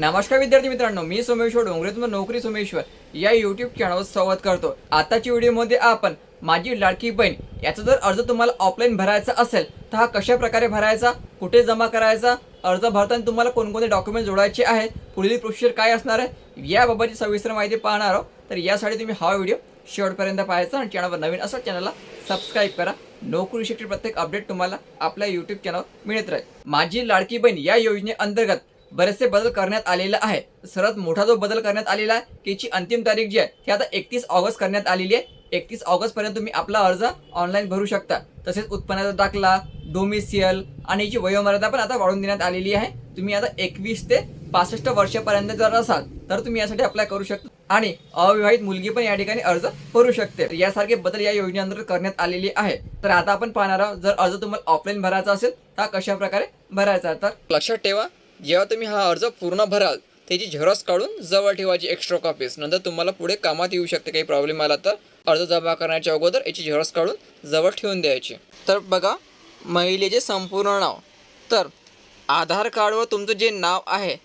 नमस्कार विद्यार्थी मित्रांनो मी सोमेश्वर डोंगरे तुम्हाला नोकरी सोमेश्वर. या युट्यूब चॅनलवर संवाद करतो. आताच्या व्हिडिओमध्ये आपण माझी लाडकी बहीण याचा जर अर्ज तुम्हाला ऑफलाईन भरायचा असेल तर हा कशा प्रकारे भरायचा कुठे जमा करायचा अर्ज भरताना तुम्हाला कोणकोणते डॉक्युमेंट जोडायचे आहेत पुढील प्रोसिजर काय असणार आहे याबाबतची सविस्तर माहिती पाहणार आहोत. तर यासाठी तुम्ही हा व्हिडिओ शेवटपर्यंत पाहायचा आणि चॅनलवर नवीन असा चॅनलला सबस्क्राईब करा. नोकरी शिक्षण प्रत्येक अपडेट तुम्हाला आपल्या यूट्यूब चॅनलवर मिळत राहील. माझी लाडकी बहीण या योजनेअंतर्गत बरेचसे बदल करण्यात आलेला आहे. सर्वात मोठा जो बदल करण्यात आलेला आहे त्याची अंतिम तारीख जी आहे ती आता एकतीस ऑगस्ट करण्यात आलेली आहे. एकतीस ऑगस्ट पर्यंत तुम्ही आपला अर्ज ऑनलाईन भरू शकता. तसेच उत्पन्नाचा दाखला डोमिसियल आणि याची वयोमर्यादा पण आता वाढवून देण्यात आलेली आहे. तुम्ही आता एकवीस ते पासष्ट वर्षापर्यंत जर असाल तर तुम्ही यासाठी अप्लाय करू शकता आणि अविवाहित मुलगी पण या ठिकाणी अर्ज भरू शकते. यासारखे बदल या योजनेअंतर्गत करण्यात आलेले आहे. तर आता आपण पाहणार आहोत जर अर्ज तुम्हाला ऑफलाईन भरायचा असेल तर कशा प्रकारे भरायचा तर लक्षात ठेवा जेव्हा तुम्ही हा अर्ज पूर्ण भराल त्याची झेरॉक्स काढून जवळ ठेवायची एक्स्ट्रा कॉपीज नंतर तुम्हाला पुढे कामात येऊ शकते काही प्रॉब्लेम आला तर. अर्ज जमा करण्याच्या अगोदर याची झेरॉक्स काढून जवळ ठेवून द्यायची. तर बघा महिलेचे संपूर्ण नाव. तर आधार कार्डवर तुमचं जे नाव आहे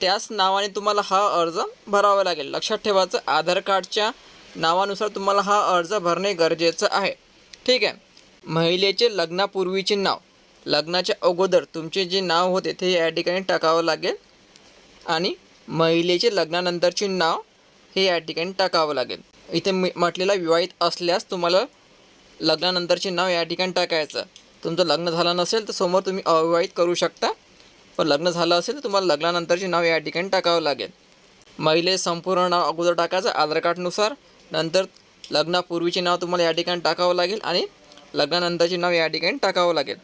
त्याच नावाने तुम्हाला हा अर्ज भरावा लागेल. लक्षात ठेवायचं आधार कार्डच्या नावानुसार तुम्हाला हा अर्ज भरणे गरजेचं आहे. ठीक आहे? महिलेचे लग्नापूर्वीचे नाव. लग्नाच्या अगोदर तुमचे जे नाव होते ते या ठिकाणी टाकावं लागेल. आणि महिलेचे लग्नानंतरचे नाव हे या ठिकाणी टाकावं लागेल. इथे मी म्हटलेला विवाहित असल्यास तुम्हाला लग्नानंतरचे नाव या ठिकाणी टाकायचं. तुमचं लग्न झालं नसेल तर समोर तुम्ही अविवाहित करू शकता. पण लग्न झालं असेल तर तुम्हाला लग्नानंतरचे नाव या ठिकाणी टाकावं लागेल. महिले संपूर्ण नाव अगोदर टाकायचं आधार कार्डनुसार. नंतर लग्नापूर्वीचे नाव तुम्हाला या ठिकाणी टाकावं लागेल आणि लग्नानंतरचे नाव या ठिकाणी टाकावं लागेल.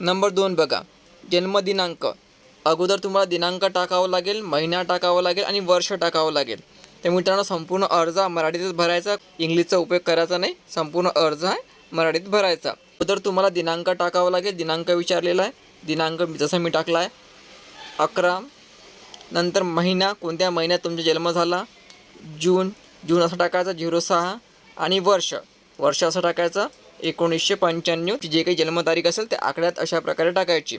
नंबर दोन बघा. जन्मदिनांक. अगोदर तुम्हाला दिनांक टाकावं लागेल महिना टाकावं लागेल आणि वर्ष टाकावं लागेल. तर मित्रांनो संपूर्ण अर्ज हा मराठीतच भरायचा. इंग्लिशचा उपयोग करायचा नाही. संपूर्ण अर्ज आहे मराठीत भरायचा. अगोदर तुम्हाला दिनांक टाकावं लागेल. दिनांक विचारलेला आहे. दिनांक जसं मी टाकला आहे अकरा. नंतर महिना. कोणत्या महिन्यात तुमचा जन्म झाला? जून. जून असं टाकायचं. झिरो सहा. आणि वर्ष. वर्ष असं टाकायचं. एकोणीसशे पंच्याण्णव जे काही जन्मतारीख असेल त्या आकड्यात अशा प्रकारे टाकायची.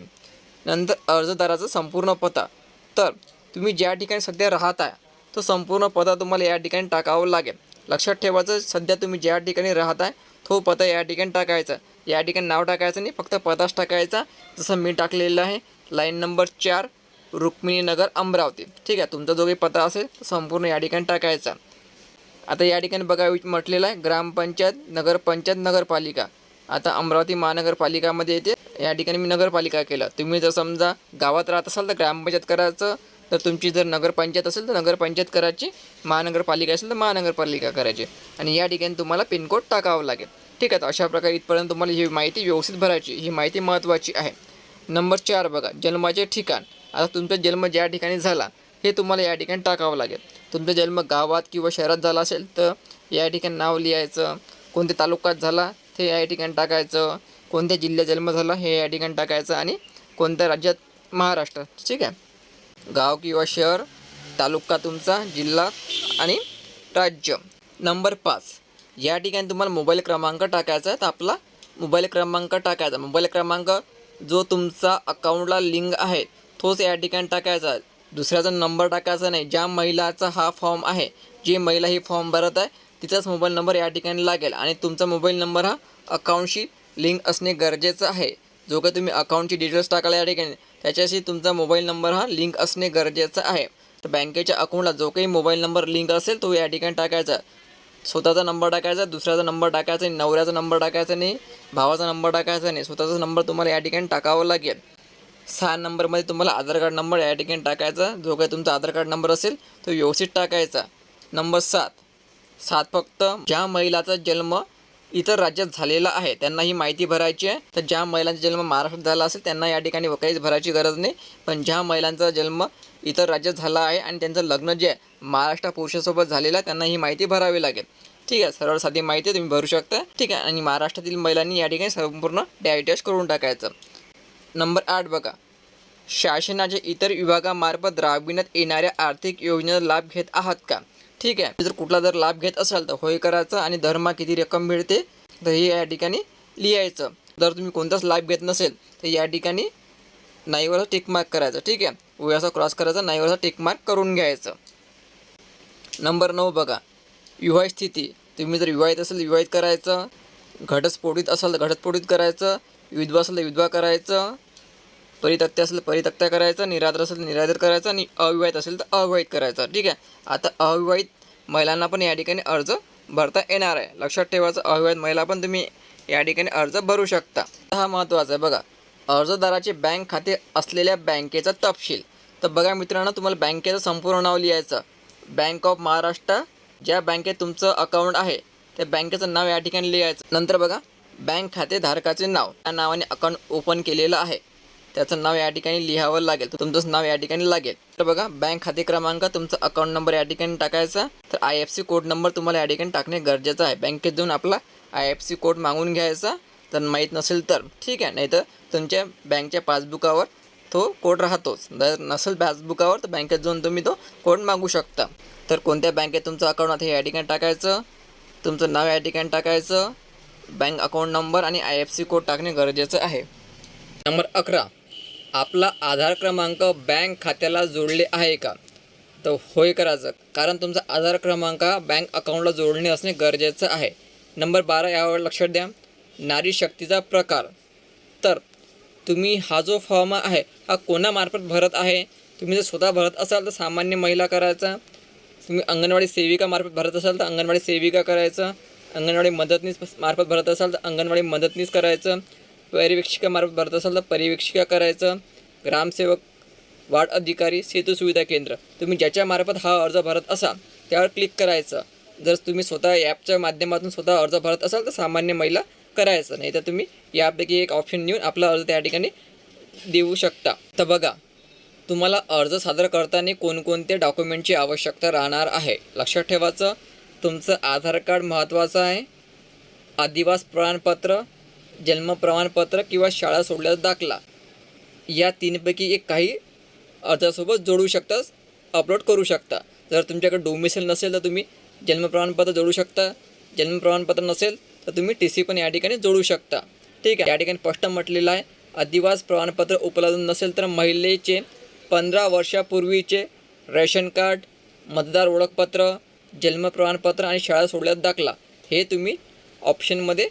नंतर अर्जदाराचा संपूर्ण पत्ता तर तुम्ही ज्या ठिकाणी सध्या राहत आहे तो संपूर्ण पत्ता तुम्हाला या ठिकाणी टाकावं लागेल. लक्षात ठेवायचं सध्या तुम्ही ज्या ठिकाणी राहत आहे तो पत्ता या ठिकाणी टाकायचा. या ठिकाणी नाव टाकायचं नाही फक्त पत्ताच टाकायचा. जसं मी टाकलेलं आहे लाईन नंबर चार रुक्मिणीनगर अमरावती. ठीक आहे तुमचा जो काही पत्ता असेल तो संपूर्ण या ठिकाणी टाकायचा. आता या ठिकाणी बघा म्हटलेलं आहे ग्रामपंचायत नगरपंचायत नगरपालिका. आता अमरावती महानगरपालिकामध्ये येते. या ठिकाणी मी नगरपालिका केलं. तुम्ही जर समजा गावात राहत असाल तर ग्रामपंचायत करायचं. तर तुमची जर नगरपंचायत असेल तर नगरपंचायत करायची. महानगरपालिका असेल तर महानगरपालिका करायची. आणि या ठिकाणी तुम्हाला पिनकोड टाकावं लागेल. ठीक आहे तर अशा प्रकारे इथपर्यंत तुम्हाला ही माहिती व्यवस्थित भरायची. ही माहिती महत्त्वाची आहे. नंबर चार बघा जन्माचे ठिकाण. आता तुमचा जन्म ज्या ठिकाणी झाला हे तुम्हाला या ठिकाणी टाकावं लागेल. तुमचा जन्म गावात किंवा शहरात झाला असेल तर या ठिकाणी नाव लिहायचं कोणत्या तालुक्यात झाला ते या ठिकाणी टाकायचं कोणत्या जिल्ह्यात जन्म झाला हे या ठिकाणी टाकायचं आणि कोणत्या राज्यात महाराष्ट्र ठीक आहे? गाव किंवा शहर तालुका तुमचा जिल्हा आणि राज्य. नंबर पाच. या ठिकाणी तुम्हाला मोबाईल क्रमांक टाकायचा आहे तर आपला मोबाईल क्रमांक टाकायचा. मोबाईल क्रमांक जो तुमचा अकाउंटला लिंक आहे तोच या ठिकाणी टाकायचा दुसऱ्याचा नंबर टाकायचा नाही. ज्या महिलाचा हा फॉर्म आहे जी महिला ही फॉर्म भरत आहे तिचाच मोबाईल नंबर या ठिकाणी लागेल. आणि तुमचा मोबाईल नंबर हा अकाउंटशी लिंक असणे गरजेचं आहे. जो काही तुम्ही अकाउंटची डिटेल्स टाकाल या ठिकाणी त्याच्याशी तुमचा मोबाईल नंबर हा लिंक असणे गरजेचं आहे. तर बँकेच्या अकाउंटला जो काही मोबाईल नंबर लिंक असेल तो या ठिकाणी टाकायचा. स्वतःचा नंबर टाकायचा दुसऱ्याचा नंबर टाकायचा नाही नवऱ्याचा नंबर टाकायचा नाही भावाचा नंबर टाकायचा नाही. स्वतःचा नंबर तुम्हाला या ठिकाणी टाकावं लागेल. सहा नंबरमध्ये तुम्हाला आधार कार्ड नंबर या ठिकाणी टाकायचा. जो काही तुमचा आधार कार्ड नंबर असेल तो व्यवस्थित टाकायचा. नंबर सात. सात फक्त ज्या महिलाचा जन्म इतर राज्यात झालेला आहे त्यांना ही माहिती भरायची आहे. तर ज्या महिलांचा जन्म महाराष्ट्रात झाला असेल त्यांना या ठिकाणी काहीच भरायची गरज नाही. पण ज्या महिलांचा जन्म इतर राज्यात झाला आहे आणि त्यांचं लग्न जे आहे महाराष्ट्र पुरुषासोबत झालेलं आहे त्यांना ही माहिती भरावी लागेल. ठीक आहे सरळ साधी माहिती तुम्ही भरू शकता. ठीक आहे आणि महाराष्ट्रातील महिलांनी या ठिकाणी संपूर्ण डायटॅच करून टाकायचं. नंबर आठ बघा. शासनाच्या इतर विभागामार्फत राबविण्यात येणाऱ्या आर्थिक योजनेचा लाभ घेत आहात का? ठीक आहे. जर कुठला जर लाभ घेत असाल तर होय करायचं आणि धर्मा किती रक्कम मिळते तर हे या ठिकाणी लिहायचं. जर तुम्ही कोणताच लाभ घेत नसेल तर या ठिकाणी नाईवरचा टिक मार्क करायचं. ठीक आहे. वयाचा क्रॉस करायचा नाईवरचा वयाचा टिक मार्क करून घ्यायचं. नंबर नऊ बघा. विवाहित स्थिती. तुम्ही जर विवाहित असेल विवाहित करायचं. घटस्फोटीत असाल तर घटस्फोटीत करायचं. विधवा असेल तर विधवा करायचं परितक्त्या असेल तर परितक्त्या करायचं निराधार असेल तर निराधार करायचं आणि अविवाहित असेल तर अविवाहित करायचं. ठीक आहे? आता अविवाहित महिलांना पण या ठिकाणी अर्ज भरता येणार आहे. लक्षात ठेवायचं अविवाहित महिला पण तुम्ही या ठिकाणी अर्ज भरू शकता. हा महत्त्वाचा आहे. बघा अर्जदाराचे बँक खाते असलेल्या बँकेचा तपशील. तर बघा मित्रांनो तुम्हाला बँकेचं संपूर्ण नाव लिहायचं बँक ऑफ महाराष्ट्र ज्या बँकेत तुमचं अकाउंट आहे त्या बँकेचं नाव या ठिकाणी लिहायचं नंतर बघा बँक खातेधारकाचे नाव त्या नावाने अकाउंट ओपन केलेलं आहे. त्याचं नाव या ठिकाणी लिहावं लागेल. तर तुमचं नाव या ठिकाणी लागेल. तर बघा बँक खाते क्रमांक तुमचा अकाउंट नंबर या ठिकाणी टाकायचा. तर I F C code number तुम्हाला या ठिकाणी टाकणे गरजेचं आहे. बँकेत जाऊन आपला आय एफ सी कोड मागून घ्यायचा. तर माहीत नसेल तर. ठीक आहे? नाहीतर तुमच्या बँकच्या पासबुकावर तो कोड राहतोच. जर नसेल पासबुकावर तर बँकेत जाऊन तुम्ही तो कोड मागू शकता. तर कोणत्या बँकेत तुमचं अकाउंट आहे हे या ठिकाणी टाकायचं? तुमचं नाव या ठिकाणी टाकायचं. बँक अकाउंट नंबर आणि आय एफ सी कोड टाकणे गरजेचं आहे. नंबर अकरा. आपला आधार क्रमांक बँक खात्याला जोडले आहे का? तर होय करायचं. कारण तुमचा आधार क्रमांक बँक अकाउंटला जोडणे असणे गरजेचं आहे. नंबर बारा यावर लक्षात द्या. नारी शक्तीचा प्रकार. तर तुम्ही हा जो फॉर्म आहे हा कोणामार्फत भरत आहे? तुम्ही जर स्वतः भरत असाल तर सामान्य महिला करायचा. तुम्ही अंगणवाडी सेविकामार्फत भरत असाल तर अंगणवाडी सेविका करायचं. अंगणवाडी मदतनीस मार्फत भरत असाल तर अंगणवाडी मदतनीस करायचं परिवेक्षिकामार्फत भरत असाल तर पर्यवेक्षिका करायचं ग्रामसेवक वार्ड अधिकारी सेतू सुविधा केंद्र. तुम्ही ज्याच्यामार्फत हा अर्ज भरत असाल त्यावर क्लिक करायचं. जर तुम्ही स्वतः ॲपच्या माध्यमातून स्वतः अर्ज भरत असाल तर सामान्य महिला करायचं नाही तर तुम्ही यापैकी एक ऑप्शन नेऊन आपला अर्ज त्या ठिकाणी देऊ शकता. तर बघा तुम्हाला अर्ज सादर करताना कोणकोणत्या डॉक्युमेंटची आवश्यकता राहणार आहे? लक्षात ठेवायचं तुमचं आधार कार्ड महत्त्वाचं आहे? आदिवास प्रमाणपत्र जन्म प्रमाणपत्र किंवा शाळा सोडल्याचा दाखला. या तीनपैकी एक काही अर्जासोबत जोडू शकता अपलोड करू शकता. जर तुमच्याकडे डोमिसेल नसेल तर तुम्ही जन्म प्रमाणपत्र जोडू शकता. जन्म प्रमाणपत्र नसेल तर तुम्ही टी सी पण या ठिकाणी जोडू शकता. ठीक आहे. या ठिकाणी स्पष्ट म्हटलेलं आहे आदिवास प्रमाणपत्र उपलब्ध नसेल तर महिलेचे पंधरा वर्षापूर्वीचे रेशन कार्ड मतदार ओळखपत्र जन्म प्रमाणपत्र आणि शाळा सोडल्यात दाखला. हे तुम्ही ऑप्शनमध्ये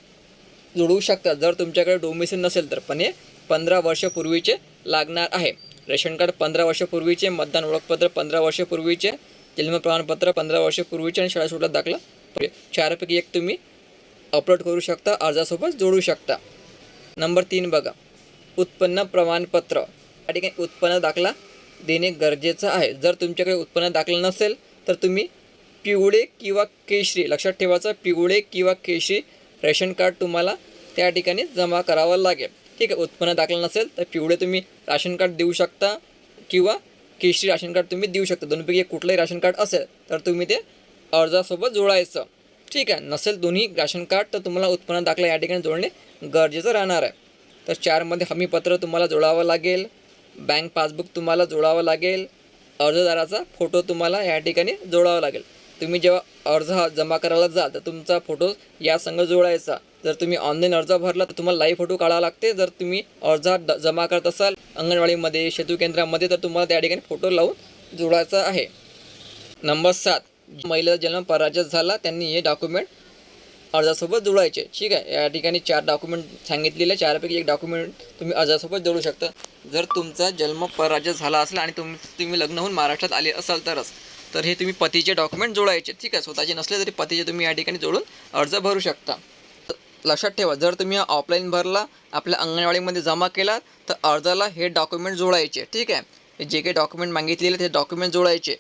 जोडू शकता. जर तुमच्याकडे डोमिसाईल नसेल तर. पण हे पंधरा वर्षापूर्वीचे लागणार आहे. रेशन कार्ड पंधरा वर्षापूर्वीचे मतदान ओळखपत्र पंधरा वर्षापूर्वीचे जन्म प्रमाणपत्र पंधरा वर्षापूर्वीचे आणि शाळा सोडल्यात दाखला. चारपैकी एक तुम्ही अपलोड करू शकता अर्जासोबत जोडू शकता. नंबर तीन बघा. उत्पन्न प्रमाणपत्र. या ठिकाणी उत्पन्न दाखला देणे गरजेचं आहे. जर तुमच्याकडे उत्पन्न दाखला नसेल तर तुम्ही पिवळे किंवा केशरी लक्षात ठेवायचं पिवळे किंवा केशरी रेशन कार्ड तुम्हाला त्या ठिकाणी जमा करावं लागेल. ठीक आहे उत्पन्न दाखला नसेल तर पिवळे तुम्ही राशन कार्ड देऊ शकता किंवा केशरी राशन कार्ड तुम्ही देऊ शकता. दोन्हीपैकी कुठलंही राशन कार्ड असेल तर तुम्ही ते अर्जासोबत जोडायचं ठीक आहे नसेल दोन्ही राशन कार्ड तर तुम्हाला उत्पन्न दाखला या ठिकाणी जोडणे गरजेचं राहणार आहे. तर चारमध्ये हमीपत्र तुम्हाला जोडावं लागेल बँक पासबुक तुम्हाला जोडावं लागेल अर्जदाराचा फोटो तुम्हाला या ठिकाणी जोडावा लागेल. तुम्ही जेव्हा अर्ज हा जमा करायला जाल तर तुमचा फोटो या संघ जोडायचा जर तुम्ही ऑनलाईन अर्ज भरला तर तुम्हाला लाईव्ह फोटो काढावा लागते. जर तुम्ही अर्ज जमा करत असाल अंगणवाडीमध्ये सेतू केंद्रामध्ये तर तुम्हाला त्या ठिकाणी फोटो लावून जोडायचा आहे. नंबर सात. महिलेचा जन्म पराजय झाला त्यांनी हे डॉक्युमेंट अर्जासोबत जोडायचे. ठीक आहे? या ठिकाणी चार डॉक्युमेंट सांगितलेले चारपैकी एक डॉक्युमेंट तुम्ही अर्जासोबत जोडू शकता. जर तुमचा जन्म पराजय झाला असेल आणि तुम तुम्ही लग्न होऊन महाराष्ट्रात आले असाल तरच तर हे तुम्ही पतीचे डॉक्युमेंट जोडायचे ठीक आहे? स्वतःचे नसले तरी पतीचे तुम्ही या ठिकाणी जोडून अर्ज भरू शकता. लक्षात ठेवा जर तुम्ही ऑफलाईन भरला आपल्या अंगणवाडीमध्ये जमा केला तर अर्जाला हे डॉक्युमेंट जोडायचे ठीक आहे? जे काही डॉक्युमेंट मागितलेले ते डॉक्युमेंट जोडायचे.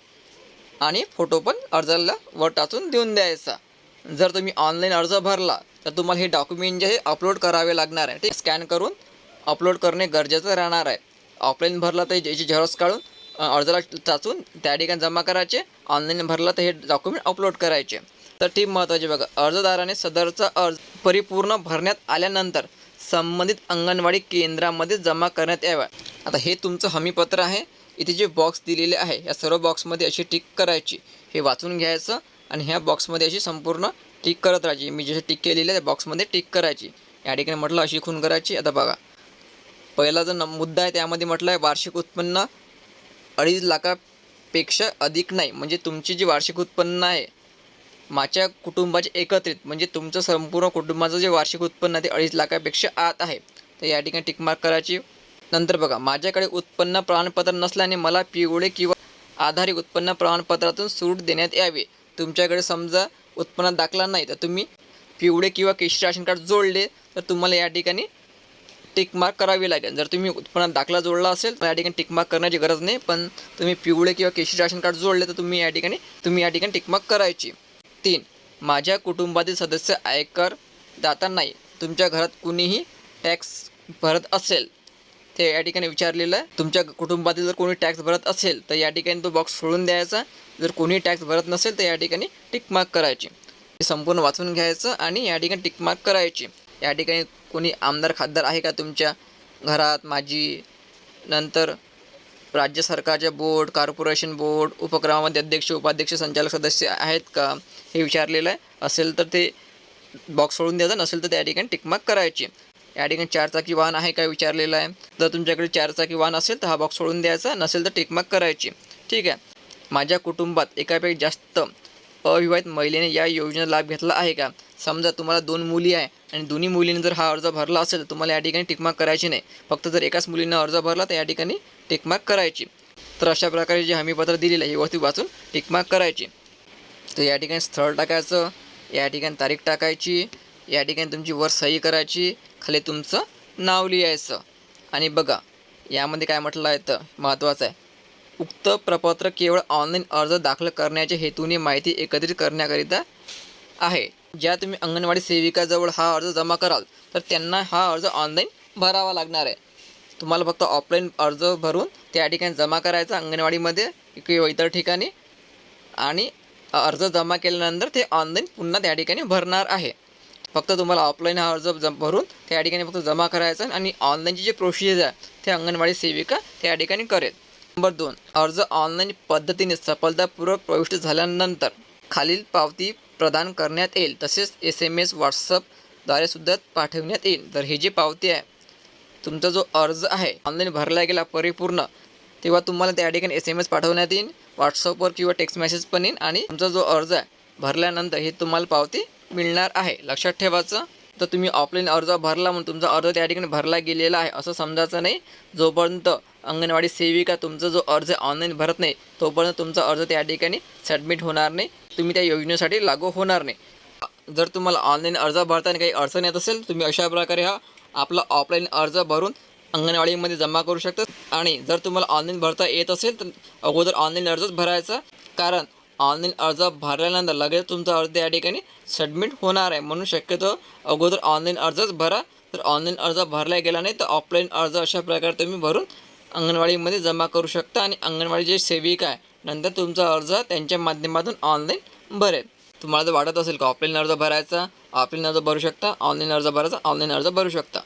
आणि फोटो पण अर्जाला वर टाचून देऊन द्यायचा. जर तुम्ही ऑनलाईन अर्ज भरला तर तुम्हाला हे डॉक्युमेंट जे आहे अपलोड करावे लागणार आहे. ठीक स्कॅन करून अपलोड करणे गरजेचं राहणार आहे. ऑफलाईन भरला तर याची झेरॉक्स काढून अर्जाला टाचून त्या ठिकाणी जमा करायचे. ऑनलाईन भरला तर हे डॉक्युमेंट अपलोड करायचे. तर ती महत्त्वाची बघा अर्जदाराने सदरचा अर्ज परिपूर्ण भरण्यात आल्यानंतर संबंधित अंगणवाडी केंद्रामध्ये जमा करण्यात यावा. आता हे तुमचं हमीपत्र आहे. इथे जे बॉक्स दिलेले आहे या सर्व बॉक्समध्ये अशी टिक करायची. हे वाचून घ्यायचं आणि ह्या बॉक्समध्ये अशी संपूर्ण टिक करत राहायची. मी जसे टिक केलेली आहे त्या बॉक्समध्ये टिक करायची. या ठिकाणी म्हटलं अशी खून करायची. आता बघा पहिला जो न मुद्दा आहे त्यामध्ये म्हटलं आहे वार्षिक उत्पन्न अडीच लाखापेक्षा अधिक नाही. म्हणजे तुमची जी वार्षिक उत्पन्न आहे माझ्या कुटुंबाचे एकत्रित म्हणजे तुमचं संपूर्ण कुटुंबाचं जे वार्षिक उत्पन्न आहे ते अडीच लाखापेक्षा आत आहे. तर या ठिकाणी टिकमार्क करायची नंतर बघा. माझ्याकडे उत्पन्न प्रमाणपत्र नसल्याने मला पिवळे किंवा आधारित उत्पन्न प्रमाणपत्रातून सूट देण्यात यावी. तुमच्याकडे समजा उत्पन्न दाखला नाही तर तुम्ही पिवळे किंवा केशरी राशन कार्ड जोडले तर तुम्हाला या ठिकाणी टिक मार्क करावी लागेल. जर तुम्ही उत्पन्नात दाखला जोडला असेल तर या ठिकाणी टिक मार्क करण्याची गरज नाही पण तुम्ही पिवळे किंवा केशी राशन कार्ड जोडले तर तुम्ही या ठिकाणी तुम्ही या ठिकाणी टिक मार्क करायची. तीन माझ्या कुटुंबातील सदस्य आयकर दाता नाही. तुमच्या घरात कुणीही टॅक्स भरत असेल. ते या ठिकाणी विचारलेलं आहे. तुमच्या कुटुंबातील जर कोणी टॅक्स भरत असेल तर या ठिकाणी तो बॉक्स सोडून द्यायचा. जर कोणी टॅक्स भरत नसेल तर या ठिकाणी टिक मार्क करायची. संपूर्ण वाचून घ्यायचं आणि या ठिकाणी टिक मार्क करायची. या ठिकाणी कोणी आमदार खासदार आहे का तुमच्या घरात माझी नंतर राज्य सरकारच्या बोर्ड कॉर्पोरेशन बोर्ड उपक्रमामध्ये अध्यक्ष उपाध्यक्ष संचालक सदस्य आहेत का हे विचारलेलं आहे. असेल तर ते बॉक्स सोडून द्यायचा नसेल तर त्या ठिकाणी टिकमार्क करायची. या ठिकाणी चारचाकी वाहन आहे का विचारलेलं आहे. जर तुमच्याकडे चारचाकी वाहन असेल तर हा बॉक्स सोडून द्यायचा नसेल तर टिकमार्क करायची. ठीक आहे. माझ्या कुटुंबात एकापेक्षा जास्त अविवाहित महिलेने या योजनेचा लाभ घेतला आहे का? समजा तुम्हाला दोन मुली आहे आणि दोन्ही मुलींनी जर हा अर्ज भरला असेल तर तुम्हाला या ठिकाणी टिकमार्क करायची नाही. फक्त जर एकाच मुलीनं अर्ज भरला तर या ठिकाणी टिकमार्क करायची. तर अशा प्रकारे जे हमीपत्र दिलेलं आहे ही वस्तू वाचून टिकमार्क करायची. तर या ठिकाणी स्थळ टाकायचं या ठिकाणी तारीख टाकायची या ठिकाणी तुमची वर सही करायची खाली तुमचं नाव लिहायचं. आणि बघा यामध्ये काय म्हटलं आहे तर महत्त्वाचं आहे. उक्त प्रपत्र केवळ ऑनलाईन अर्ज दाखल करण्याच्या हेतूने माहिती एकत्रित करण्याकरिता आहे. ज्या तुम्ही अंगणवाडी सेविकाजवळ हा अर्ज जमा कराल तर त्यांना हा अर्ज ऑनलाईन भरावा लागणार आहे. तुम्हाला फक्त ऑफलाईन अर्ज भरून त्या ठिकाणी जमा करायचा अंगणवाडीमध्ये किंवा इतर ठिकाणी आणि अर्ज जमा केल्यानंतर ते ऑनलाईन पुन्हा त्या ठिकाणी भरणार आहे. फक्त तुम्हाला ऑफलाईन हा अर्ज जम भरून त्या ठिकाणी फक्त जमा करायचा आणि ऑनलाईनची जी प्रोसिजर आहे ते अंगणवाडी सेविका त्या ठिकाणी करेल. नंबर दोन अर्ज ऑनलाईन पद्धतीने सफलतापूर्वक प्रविष्ट झाल्यानंतर खालील पावती प्रदान करण्यात येईल. तसेच एस एम एस व्हॉट्सअपद्वारे सुद्धा पाठवण्यात येईल. तर ही जी पावती आहे तुमचा जो अर्ज आहे ऑनलाईन भरला गेला परिपूर्ण तेव्हा तुम्हाला त्या ठिकाणी एस एम एस पाठवण्यात येईल व्हॉट्सअपवर किंवा टेक्स्ट मेसेज पण येईल आणि तुमचा जो अर्ज आहे भरल्यानंतर हे तुम्हाला पावती मिळणार आहे. लक्षात ठेवायचं तर तुम्ही ऑफलाईन अर्ज भरला म्हणून तुमचा अर्ज त्या ठिकाणी भरला गेलेला आहे असं समजायचं नाही. जोपर्यंत अंगणवाडी सेविका तुमचा जो अर्ज ऑनलाईन भरत नाही तोपर्यंत तुमचा अर्ज त्या ठिकाणी सबमिट होणार नाही. तुम्ही त्या योजनेसाठी लागू होणार नाही. जर तुम्हाला ऑनलाईन अर्ज भरताना काही अडचण येत असेल तुम्ही अशा प्रकारे हा आपला ऑफलाईन अर्ज भरून अंगणवाडीमध्ये जमा करू शकता. आणि जर तुम्हाला ऑनलाईन भरता येत असेल तर अगोदर ऑनलाईन अर्जच भरायचा. कारण ऑनलाईन अर्ज भरल्यानंतर लगेच तुमचा अर्ज या ठिकाणी सबमिट होणार आहे. म्हणून शक्यतो अगोदर ऑनलाईन अर्जच भरा. तर ऑनलाईन अर्ज भरला गेला नाही तर ऑफलाईन अर्ज अशा प्रकारे तुम्ही भरून अंगणवाडीमध्ये जमा करू शकता. आणि अंगणवाडी जे सेविका आहे नंतर तुमचा अर्ज त्यांच्या माध्यमातून ऑनलाईन भरेल. तुम्हाला जर वाटत असेल का ऑफलाईन अर्ज भरायचा ऑफलाईन अर्ज भरू शकता ऑनलाईन अर्ज भरायचा ऑनलाईन अर्ज भरू शकता.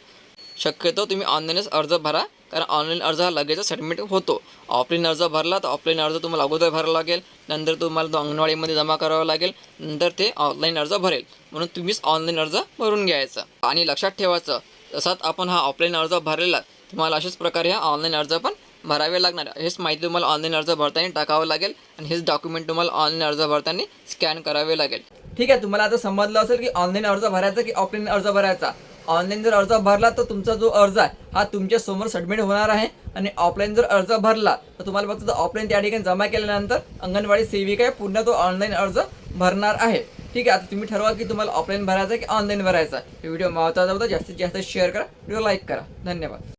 शक्यतो तुम्ही ऑनलाईनच अर्ज भरा कारण ऑनलाईन अर्ज हा लगेच सबमिट होतो. ऑफलाईन अर्ज भरला तर ऑफलाईन अर्ज तुम्हाला अगोदर भरावा लागेल नंतर तुम्हाला तो अंगणवाडीमध्ये जमा करावा लागेल नंतर ते ऑनलाईन अर्ज भरेल. म्हणून तुम्हीच ऑनलाईन अर्ज भरून घ्यायचा. आणि लक्षात ठेवायचं तसाच आपण हा ऑफलाईन अर्ज भरलेला तुम्हाला अशाच प्रकारे हा ऑनलाईन अर्ज पण भरावे लागणार. हेच माहिती तुम्हाला ऑनलाईन अर्ज भरताना टाकावं लागेल आणि हेच डॉक्युमेंट तुम्हाला ऑनलाईन अर्ज भरताना स्कॅन करावे लागेल. ठीक आहे तुम्हाला आता समजलं असेल की ऑनलाईन अर्ज भरायचा की ऑफलाईन अर्ज भरायचा? ऑनलाईन जर अर्ज भरला तर तुमचा जो अर्ज आहे हा तुमच्यासमोर सबमिट होणार आहे आणि ऑफलाईन जर अर्ज भरला तर तुम्हाला फक्त ऑफलाईन त्या ठिकाणी जमा केल्यानंतर अंगणवाडी सेविका आहे पुन्हा तो ऑनलाईन अर्ज भरणार आहे. ठीक आहे आता तुम्ही ठरवा की तुम्हाला ऑफलाईन भरायचा की ऑनलाईन भरायचा व्हिडिओ महत्त्वाचा होता. जास्तीत जास्त शेअर करा व्हिडिओ लाईक करा. धन्यवाद.